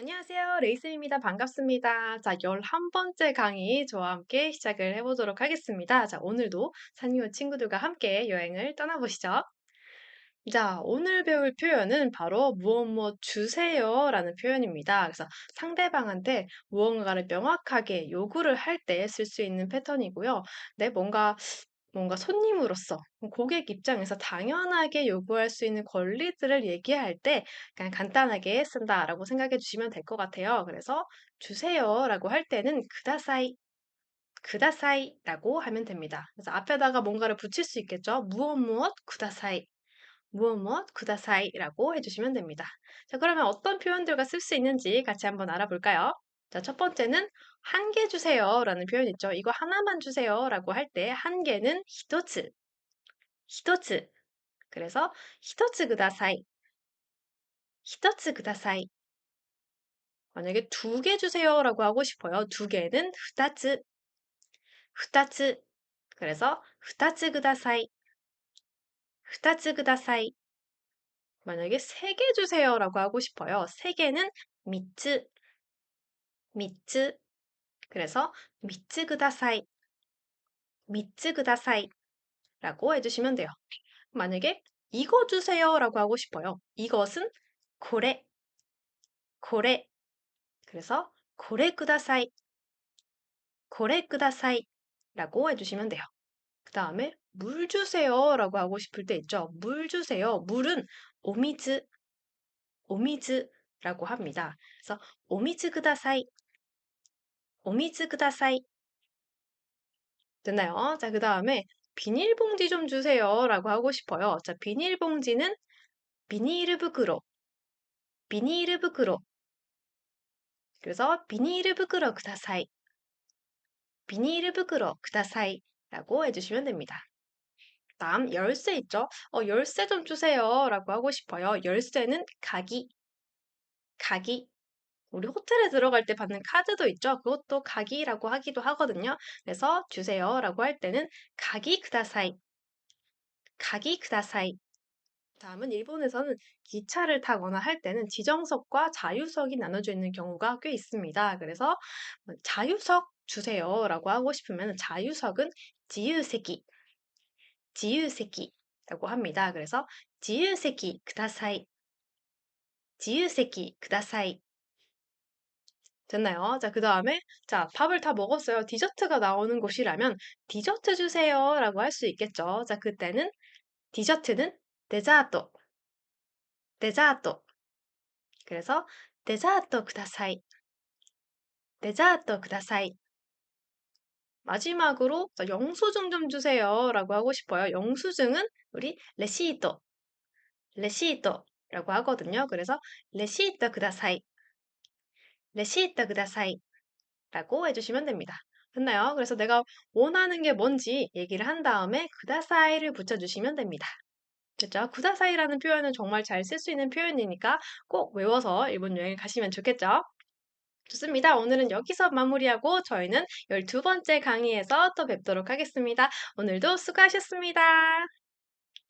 안녕하세요. 레이쌤입니다. 반갑습니다. 자, 11번째 강의 저와 함께 시작을 해보도록 하겠습니다. 자, 오늘도 산이오 친구들과 함께 여행을 떠나보시죠. 자, 오늘 배울 표현은 바로 무엇 무엇 주세요 라는 표현입니다. 그래서 상대방한테 무언가를 명확하게 요구를 할 때 쓸 수 있는 패턴이고요. 네, 뭔가 뭔가 손님으로서 고객 입장에서 당연하게 요구할 수 있는 권리들을 얘기할 때 그냥 간단하게 쓴다라고 생각해 주시면 될 것 같아요. 그래서 주세요라고 할 때는 그다사이 그다사이라고 하면 됩니다. 그래서 앞에다가 뭔가를 붙일 수 있겠죠. 무엇 무엇 그다사이 무엇 무엇 그다사이라고 해주시면 됩니다. 자 그러면 어떤 표현들과 쓸 수 있는지 같이 한번 알아볼까요? 자, 첫 번째는 한 개 주세요 라는 표현 있죠. 이거 하나만 주세요 라고 할 때 한 개는 히토츠, 히토츠. 그래서 히토츠 그다사이, 히토츠 그다사이. 만약에 두 개 주세요 라고 하고 싶어요. 두 개는 후타츠, 후타츠. 그래서 후타츠 그다사이, 후타츠 그다사이. 만약에 세 개 주세요 라고 하고 싶어요. 세 개는 미츠, 미츠. 그래서 미츠 그다사이, 미츠 그다사이 라고 해주시면 돼요. 만약에 이거 주세요 라고 하고 싶어요. 이것은 고래, 고래. 그래서 고래 그다사이, 고래 그다사이 라고 해주시면 돼요. 그 다음에 물 주세요 라고 하고 싶을 때 있죠. 물 주세요. 물은 오미즈, 오미즈라고 합니다. 그래서 오미즈 그다사이, 오미즈 그다사이 됐나요? 자, 그 다음에 비닐봉지 좀 주세요 라고 하고 싶어요. 자, 비닐봉지는 비닐부크로, 비닐부크로. 그래서 비닐부크로 그다사이, 비닐부크로 그다사이 라고 해주시면 됩니다. 다음 열쇠 있죠? 어, 열쇠 좀 주세요 라고 하고 싶어요. 열쇠는 가기, 가기. 우리 호텔에 들어갈 때 받는 카드도 있죠. 그것도 가기라고 하기도 하거든요. 그래서 주세요라고 할 때는 가기 그다사이. 가기 그다사이. 다음은 일본에서는 기차를 타거나 할 때는 지정석과 자유석이 나눠져 있는 경우가 꽤 있습니다. 그래서 뭐 자유석 주세요라고 하고 싶으면 자유석은 지유세기, 지유세기라고 합니다. 그래서 지유세기 그다사이, 지유세기 그다사이 됐나요? 자, 그 다음에, 자, 밥을 다 먹었어요. 디저트가 나오는 곳이라면, 디저트 주세요. 라고 할 수 있겠죠. 자, 그때는, 디저트는 데자토, 데자토. 그래서, 데자토 쿠다사이, 데자토 쿠다사이. 마지막으로, 영수증 좀 주세요. 라고 하고 싶어요. 영수증은 우리 레시토, 레시토 라고 하거든요. 그래서, 레시토 쿠다사이. 레시트 그다사이 라고 해주시면 됩니다. 됐나요? 그래서 내가 원하는 게 뭔지 얘기를 한 다음에 그다사이를 붙여주시면 됩니다. 됐죠? 구다사이라는 표현은 정말 잘 쓸 수 있는 표현이니까 꼭 외워서 일본 여행 가시면 좋겠죠? 좋습니다. 오늘은 여기서 마무리하고 저희는 12번째 강의에서 또 뵙도록 하겠습니다. 오늘도 수고하셨습니다.